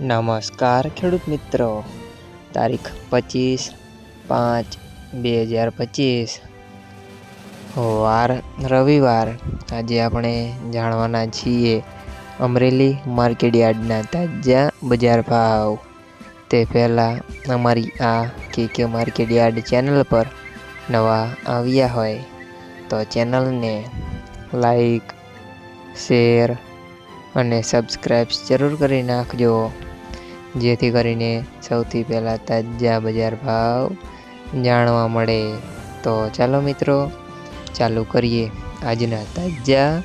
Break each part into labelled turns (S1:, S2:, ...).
S1: નમસ્કાર ખેડૂત મિત્રો. તારીખ પચીસ પાંચ બે હજાર પચીસ. વાર રવિવાર. આજે આપણે જાણવાના છીએ અમરેલી માર્કેટયાર્ડના તાજા બજાર ભાવ. તે પહેલાં અમારી આ કે કે માર્કેટયાર્ડ ચેનલ પર નવા આવ્યા હોય તો ચેનલને લાઈક, શેર અને સબસ્ક્રાઈબ જરૂર કરી નાખજો. જેથી કરીને સૌથી પહેલાં તાજા બજાર ભાવ જાણવા મળે. તો ચાલો મિત્રો, ચાલુ કરીએ આજના તાજા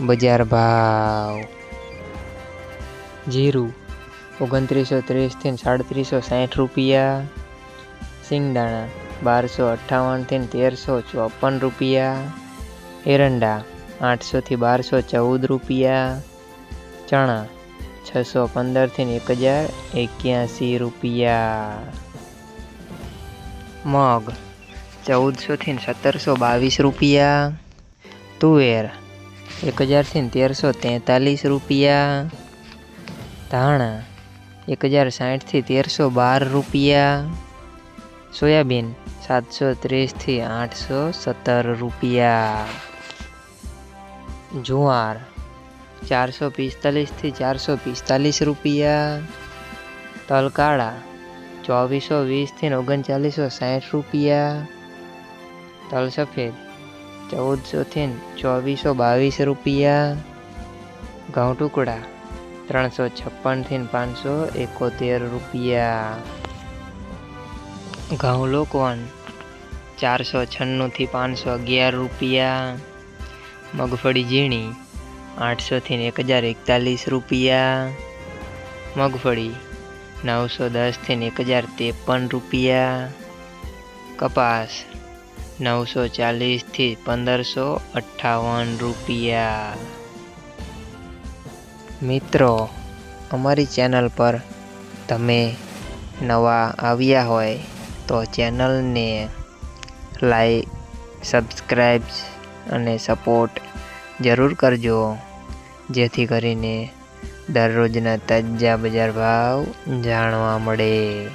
S1: બજાર ભાવ. જીરું ઓગણત્રીસો ત્રીસથી સાડત્રીસો સાઠ રૂપિયા. સિંગદાણા બારસો અઠ્ઠાવનથી તેરસો ચોપન રૂપિયા. એરંડા આઠસોથી બારસો ચૌદ રૂપિયા. ચણા છસો પંદરથી એક હજાર એક્યાસી રૂપિયા. મગ ચૌદસોથી સત્તરસો બાવીસ રૂપિયા. તુવેર એક હજારથી તેરસો તેતાલીસ રૂપિયા. ધાણા એક હજાર સાઠથી તેરસો બાર રૂપિયા. સોયાબીન સાતસો ત્રીસથી આઠસો સત્તર રૂપિયા. જુવાર ચારસો પિસ્તાલીસથી ચારસો પિસ્તાલીસ રૂપિયા. તલકાળા ચોવીસો વીસથી ઓગણચાલીસો સાઠ રૂપિયા. તલ સફેદ ચૌદસોથી ચોવીસો બાવીસ રૂપિયા. ઘઉં ટુકડા ત્રણસો છપ્પનથી પાંચસો એકોતેર રૂપિયા. ઘઉં લોકવન ચારસો છન્નુંથી પાંચસો અગિયાર રૂપિયા. મગફળી ઝીણી આઠસોથી એક હજાર એકતાલીસ રૂપિયા. મગફળી નવસો દસથી એક હજાર ત્રેપન રૂપિયા. કપાસ નવસો ચાલીસથી પંદરસો અઠ્ઠાવન રૂપિયા. મિત્રો, અમારી ચેનલ પર તમે નવા આવ્યા હોય તો ચેનલને લાઈક સબસ્ક્રાઈબ અને સપોર્ટ જરૂર કરજો. જેથી કરીને દરરોજના તાજા બજાર ભાવ જાણવા મળે.